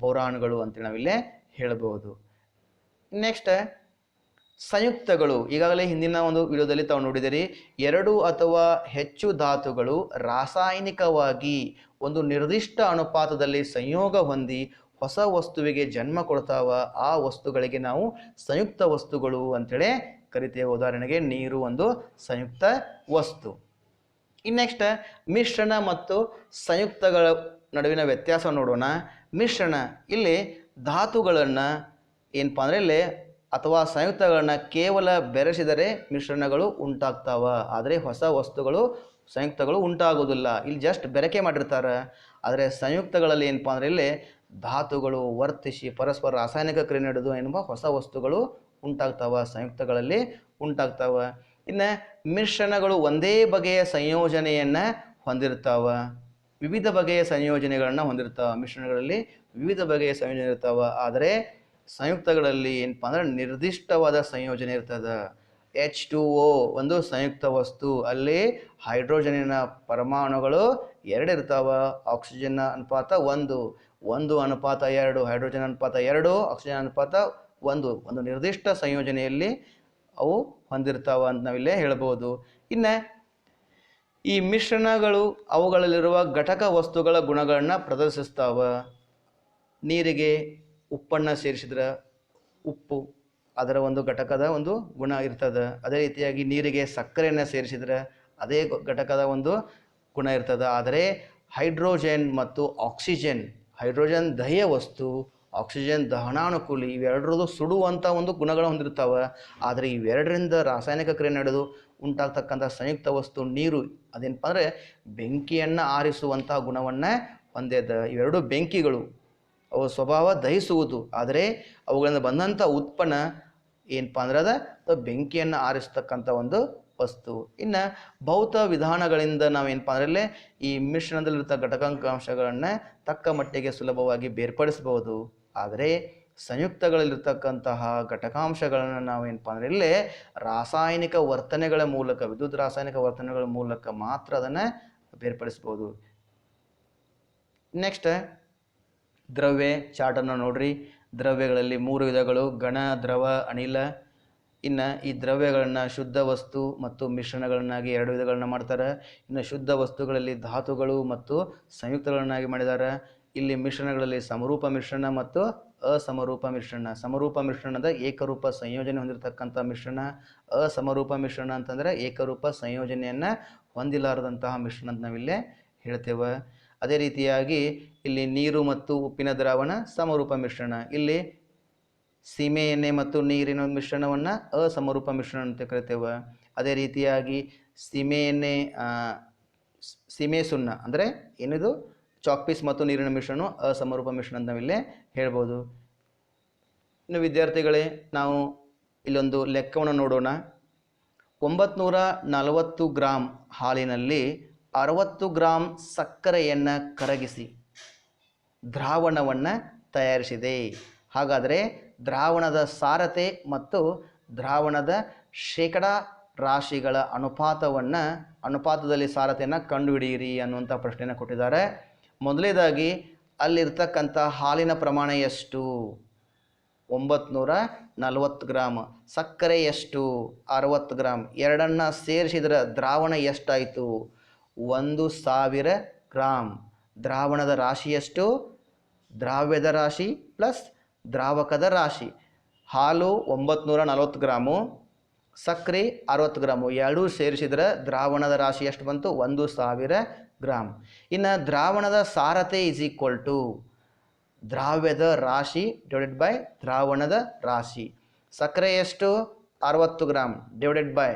ಬೋರಾನ್ಗಳು ಅಂತೇಳಿ ನಾವಿಲ್ಲಿ ಹೇಳ್ಬೋದು. ನೆಕ್ಸ್ಟ್ ಸಂಯುಕ್ತಗಳು. ಈಗಾಗಲೇ ಹಿಂದಿನ ಒಂದು ವಿಡಿಯೋದಲ್ಲಿ ತಾವು ನೋಡಿದಿರಿ ಎರಡು ಅಥವಾ ಹೆಚ್ಚು ಧಾತುಗಳು ರಾಸಾಯನಿಕವಾಗಿ ಒಂದು ನಿರ್ದಿಷ್ಟ ಅನುಪಾತದಲ್ಲಿ ಸಂಯೋಗ ಹೊಂದಿ ಹೊಸ ವಸ್ತುವಿಗೆ ಜನ್ಮ ಕೊಡ್ತಾವ, ಆ ವಸ್ತುಗಳಿಗೆ ನಾವು ಸಂಯುಕ್ತ ವಸ್ತುಗಳು ಅಂತೇಳಿ ಕರಿತೇವೆ. ಉದಾಹರಣೆಗೆ ನೀರು ಒಂದು ಸಂಯುಕ್ತ ವಸ್ತು. ಇನ್ನು ನೆಕ್ಸ್ಟ್ ಮಿಶ್ರಣ ಮತ್ತು ಸಂಯುಕ್ತಗಳ ನಡುವಿನ ವ್ಯತ್ಯಾಸ ನೋಡೋಣ. ಮಿಶ್ರಣ, ಇಲ್ಲಿ ಧಾತುಗಳನ್ನು ಏನಪ್ಪ ಅಂದರೆ ಇಲ್ಲಿ ಅಥವಾ ಸಂಯುಕ್ತಗಳನ್ನು ಕೇವಲ ಬೆರೆಸಿದರೆ ಮಿಶ್ರಣಗಳು ಉಂಟಾಗ್ತಾವ. ಆದರೆ ಹೊಸ ವಸ್ತುಗಳು, ಸಂಯುಕ್ತಗಳು ಉಂಟಾಗೋದಿಲ್ಲ ಇಲ್ಲಿ ಜಸ್ಟ್ ಬೆರಕೆ ಮಾಡಿರ್ತಾರೆ. ಆದರೆ ಸಂಯುಕ್ತಗಳಲ್ಲಿ ಏನಪ್ಪ ಅಂದರೆ ಇಲ್ಲಿ ಧಾತುಗಳು ವರ್ತಿಸಿ ಪರಸ್ಪರ ರಾಸಾಯನಿಕ ಕ್ರಿಯೆ ನಡೆದು ಎನ್ನುವ ಹೊಸ ವಸ್ತುಗಳು ಉಂಟಾಗ್ತಾವ. ಸಂಯುಕ್ತಗಳಲ್ಲಿ ಉಂಟಾಗ್ತಾವ. ಇನ್ನು ಮಿಶ್ರಣಗಳು ಒಂದೇ ಬಗೆಯ ಸಂಯೋಜನೆಯನ್ನು ಹೊಂದಿರ್ತಾವ. ವಿವಿಧ ಬಗೆಯ ಸಂಯೋಜನೆಗಳನ್ನು ಹೊಂದಿರ್ತಾವ. ಮಿಶ್ರಣಗಳಲ್ಲಿ ವಿವಿಧ ಬಗೆಯ ಸಂಯೋಜನೆ ಇರ್ತಾವ. ಆದರೆ ಸಂಯುಕ್ತಗಳಲ್ಲಿ ಏನಪ್ಪ ಅಂದ್ರೆ ನಿರ್ದಿಷ್ಟವಾದ ಸಂಯೋಜನೆ ಇರ್ತದೆ. ಎಚ್ ಟು ಒ ಒಂದು ಸಂಯುಕ್ತ ವಸ್ತು. ಅಲ್ಲಿ ಹೈಡ್ರೋಜನಿನ ಪರಮಾಣುಗಳು ಎರಡು ಇರ್ತಾವ. ಆಕ್ಸಿಜನ್ ಅನುಪಾತ ಒಂದು ಒಂದು ಅನುಪಾತ ಎರಡು, ಹೈಡ್ರೋಜನ್ ಅನುಪಾತ ಎರಡು, ಆಕ್ಸಿಜನ್ ಅನುಪಾತ ಒಂದು. ಒಂದು ನಿರ್ದಿಷ್ಟ ಸಂಯೋಜನೆಯಲ್ಲಿ ಅವು ಹೊಂದಿರ್ತಾವ ಅಂತ ನಾವಿಲ್ಲೇ ಹೇಳ್ಬೋದು. ಇನ್ನು ಈ ಮಿಶ್ರಣಗಳು ಅವುಗಳಲ್ಲಿರುವ ಘಟಕ ವಸ್ತುಗಳ ಗುಣಗಳನ್ನು ಪ್ರದರ್ಶಿಸ್ತಾವ. ನೀರಿಗೆ ಉಪ್ಪನ್ನು ಸೇರಿಸಿದ್ರೆ ಉಪ್ಪು ಅದರ ಒಂದು ಘಟಕದ ಒಂದು ಗುಣ ಇರ್ತದೆ. ಅದೇ ರೀತಿಯಾಗಿ ನೀರಿಗೆ ಸಕ್ಕರೆಯನ್ನು ಸೇರಿಸಿದ್ರೆ ಅದೇ ಘಟಕದ ಒಂದು ಗುಣ ಇರ್ತದೆ. ಆದರೆ ಹೈಡ್ರೋಜನ್ ಮತ್ತು ಆಕ್ಸಿಜನ್, ಹೈಡ್ರೋಜನ್ ದಹ್ಯ ವಸ್ತು, ಆಕ್ಸಿಜನ್ ದಹನಾನುಕೂಲಿ ಇವೆರಡರದು ಸುಡುವಂಥ ಒಂದು ಗುಣಗಳು ಹೊಂದಿರ್ತಾವೆ ಆದರೆ ಇವೆರಡರಿಂದ ರಾಸಾಯನಿಕ ಕ್ರಿಯೆ ನಡೆದು ಉಂಟಾಗ್ತಕ್ಕಂಥ ಸಂಯುಕ್ತ ವಸ್ತು ನೀರು ಅದೇನಪ್ಪ ಅಂದರೆ ಬೆಂಕಿಯನ್ನು ಆರಿಸುವಂಥ ಗುಣವನ್ನೇ ಹೊಂದಿದೆ ಇವೆರಡು ಬೆಂಕಿಗಳು ಅವು ಸ್ವಭಾವ ದಹಿಸುವುದು. ಆದರೆ ಅವುಗಳಿಂದ ಬಂದಂಥ ಉತ್ಪನ್ನ ಏನಪ್ಪ ಅಂದ್ರೆ ಅದ ಬೆಂಕಿಯನ್ನು ಆರಿಸ್ತಕ್ಕಂಥ ಒಂದು ವಸ್ತು. ಇನ್ನು ಭೌತ ವಿಧಾನಗಳಿಂದ ನಾವೇನಪ್ಪ ಅಂದ್ರೆ ಈ ಮಿಶ್ರಣದಲ್ಲಿರ್ತ ಘಟಕಾಂಶಗಳನ್ನು ತಕ್ಕ ಮಟ್ಟಿಗೆ ಸುಲಭವಾಗಿ ಬೇರ್ಪಡಿಸಬಹುದು. ಆದರೆ ಸಂಯುಕ್ತಗಳಲ್ಲಿರ್ತಕ್ಕಂತಹ ಘಟಕಾಂಶಗಳನ್ನು ನಾವೇನಪ್ಪ ಅಂದ್ರೆ ಇಲ್ಲೇ ರಾಸಾಯನಿಕ ವರ್ತನೆಗಳ ಮೂಲಕ, ವಿದ್ಯುತ್ ರಾಸಾಯನಿಕ ವರ್ತನೆಗಳ ಮೂಲಕ ಮಾತ್ರ ಅದನ್ನು ಬೇರ್ಪಡಿಸ್ಬೋದು ನೆಕ್ಸ್ಟ್ ದ್ರವ್ಯ ಚಾರ್ಟನ್ನು ನೋಡ್ರಿ. ದ್ರವ್ಯಗಳಲ್ಲಿ ಮೂರು ವಿಧಗಳು, ಘನ, ದ್ರವ, ಅನಿಲ. ಇನ್ನು ಈ ದ್ರವ್ಯಗಳನ್ನು ಶುದ್ಧ ವಸ್ತು ಮತ್ತು ಮಿಶ್ರಣಗಳನ್ನಾಗಿ ಎರಡು ವಿಧಗಳನ್ನ ಮಾಡ್ತಾರೆ. ಇನ್ನು ಶುದ್ಧ ವಸ್ತುಗಳಲ್ಲಿ ಧಾತುಗಳು ಮತ್ತು ಸಂಯುಕ್ತಗಳನ್ನಾಗಿ ಮಾಡಿದ್ದಾರೆ ಇಲ್ಲಿ ಮಿಶ್ರಣಗಳಲ್ಲಿ ಸಮರೂಪ ಮಿಶ್ರಣ ಮತ್ತು ಅಸಮರೂಪ ಮಿಶ್ರಣ. ಸಮರೂಪ ಮಿಶ್ರಣದ ಏಕರೂಪ ಸಂಯೋಜನೆ ಹೊಂದಿರತಕ್ಕಂಥ ಮಿಶ್ರಣ. ಅಸಮರೂಪ ಮಿಶ್ರಣ ಅಂತಂದರೆ ಏಕರೂಪ ಸಂಯೋಜನೆಯನ್ನು ಹೊಂದಿಲಾರದಂತಹ ಮಿಶ್ರಣ ಅಂತ ನಾವಿಲ್ಲೇ ಹೇಳ್ತೇವೆ. ಅದೇ ರೀತಿಯಾಗಿ ಇಲ್ಲಿ ನೀರು ಮತ್ತು ಉಪ್ಪಿನ ದ್ರಾವಣ ಸಮರೂಪ ಮಿಶ್ರಣ. ಇಲ್ಲಿ ಸೀಮೆ ಎಣ್ಣೆ ಮತ್ತು ನೀರಿನ ಮಿಶ್ರಣವನ್ನು ಅಸಮರೂಪ ಮಿಶ್ರಣ ಅಂತ ಕರಿತೇವೆ. ಅದೇ ರೀತಿಯಾಗಿ ಸೀಮೆ ಎಣ್ಣೆ ಸೀಮೆ ಸುಣ್ಣ ಅಂದರೆ ಏನಿದು? ಚಾಕ್ಪೀಸ್ ಮತ್ತು ನೀರಿನ ಮಿಶ್ರಣ ಅಸಮರೂಪ ಮಿಶ್ರಣ ಅಂತ ನಾವಿಲ್ಲೇ ಹೇಳ್ಬೋದು. ಇನ್ನು ವಿದ್ಯಾರ್ಥಿಗಳೇ, ನಾವು ಇಲ್ಲೊಂದು ಲೆಕ್ಕವನ್ನು ನೋಡೋಣ. ಒಂಬತ್ನೂರ ನಲವತ್ತು ಗ್ರಾಂ ಹಾಲಿನಲ್ಲಿ ಅರವತ್ತು ಗ್ರಾಂ ಸಕ್ಕರೆಯನ್ನು ಕರಗಿಸಿ ದ್ರಾವಣವನ್ನು ತಯಾರಿಸಿದೆ. ಹಾಗಾದರೆ ದ್ರಾವಣದ ಸಾರತೆ ಮತ್ತು ದ್ರಾವಣದ ಶೇಕಡ ರಾಶಿಗಳ ಅನುಪಾತವನ್ನು, ಅನುಪಾತದಲ್ಲಿ ಸಾರತೆಯನ್ನು ಕಂಡುಹಿಡಿಯಿರಿ ಅನ್ನುವಂಥ ಪ್ರಶ್ನೆಯನ್ನು ಕೊಟ್ಟಿದ್ದಾರೆ. ಮೊದಲನೇದಾಗಿ ಅಲ್ಲಿರ್ತಕ್ಕಂಥ ಹಾಲಿನ ಪ್ರಮಾಣ ಎಷ್ಟು? ಒಂಬತ್ನೂರ ನಲವತ್ತು ಗ್ರಾಮ್ ಸಕ್ಕರೆ ಎಷ್ಟು? ಅರವತ್ತು ಗ್ರಾಮ್ ಎರಡನ್ನು ಸೇರಿಸಿದ್ರೆ ದ್ರಾವಣ ಎಷ್ಟಾಯಿತು? ಒಂದು ಸಾವಿರ ಗ್ರಾಮ್ ದ್ರಾವಣದ ರಾಶಿಯಷ್ಟು ದ್ರಾವ್ಯದ ರಾಶಿ ಪ್ಲಸ್ ದ್ರಾವಕದ ರಾಶಿ. ಹಾಲು ಒಂಬತ್ನೂರ ನಲವತ್ತು ಗ್ರಾಮು, ಸಕ್ಕರೆ ಅರವತ್ತು ಗ್ರಾಮು. ಎರಡೂ ಸೇರಿಸಿದರೆ ದ್ರಾವಣದ ರಾಶಿ ಎಷ್ಟು ಬಂತು? ಒಂದು ಸಾವಿರ ಗ್ರಾಮ್ ಇನ್ನು ದ್ರಾವಣದ ಸಾರತೆ ಈಸ್ ಈಕ್ವಲ್ ಟು ದ್ರಾವ್ಯದ ರಾಶಿ ಡಿವೈಡೆಡ್ ಬೈ ದ್ರಾವಣದ ರಾಶಿ. ಸಕ್ಕರೆ ಎಷ್ಟು? ಅರವತ್ತು ಗ್ರಾಮ್ ಡಿವೈಡೆಡ್ ಬೈ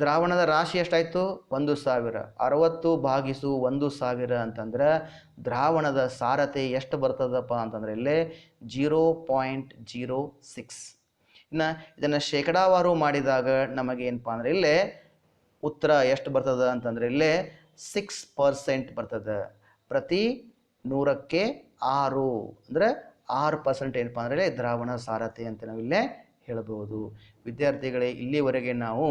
ದ್ರಾವಣದ ರಾಶಿ ಎಷ್ಟಾಯಿತು? ಒಂದು ಸಾವಿರ. ಅರವತ್ತು ಭಾಗಿಸು ಒಂದು ಸಾವಿರ ಅಂತಂದ್ರೆ ದ್ರಾವಣದ ಸಾರತೆ ಎಷ್ಟು ಬರ್ತದಪ್ಪ ಅಂತಂದ್ರೆ ಇಲ್ಲಿ ಜೀರೋ ಪಾಯಿಂಟ್ ಜೀರೋ ಸಿಕ್ಸ್. ಇನ್ನು ಇದನ್ನು ಶೇಕಡಾವಾರು ಮಾಡಿದಾಗ ನಮಗೆ ಏನಪ್ಪ ಅಂದರೆ ಇಲ್ಲೇ ಉತ್ತರ ಎಷ್ಟು ಬರ್ತದ ಅಂತಂದರೆ ಇಲ್ಲೇ ಸಿಕ್ಸ್ ಪರ್ಸೆಂಟ್ ಬರ್ತದೆ. ಪ್ರತಿ ನೂರಕ್ಕೆ ಆರು. ಅಂದರೆ ಆರು ಪರ್ಸೆಂಟ್ ಏನಪ್ಪ ಅಂದರೆ ದ್ರಾವಣ ಸಾರತೆ ಅಂತ ನಾವಿಲ್ಲೇ ಹೇಳಬಹುದು ವಿದ್ಯಾರ್ಥಿಗಳೇ, ಇಲ್ಲಿವರೆಗೆ ನಾವು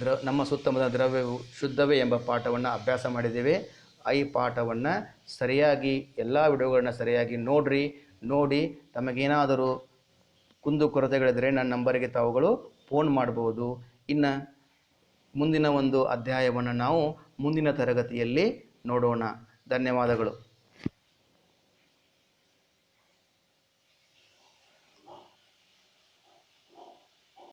ದ್ರ ನಮ್ಮ ಸುತ್ತಮುತ್ತ ದ್ರವ್ಯವು ಶುದ್ಧವೇ ಎಂಬ ಪಾಠವನ್ನು ಅಭ್ಯಾಸ ಮಾಡಿದ್ದೇವೆ. ಈ ಪಾಠವನ್ನು ಸರಿಯಾಗಿ ಎಲ್ಲ ವಿಡಿಯೋಗಳನ್ನ ಸರಿಯಾಗಿ ನೋಡ್ರಿ. ನೋಡಿ, ತಮಗೇನಾದರೂ ಕುಂದು ಕೊರತೆಗಳಿದ್ರೆ ನನ್ನ ನಂಬರಿಗೆ ತಾವುಗಳು ಫೋನ್ ಮಾಡ್ಬೋದು. ಇನ್ನು ಮುಂದಿನ ಒಂದು ಅಧ್ಯಾಯವನ್ನು ನಾವು ಮುಂದಿನ ತರಗತಿಯಲ್ಲಿ ನೋಡೋಣ. ಧನ್ಯವಾದಗಳು.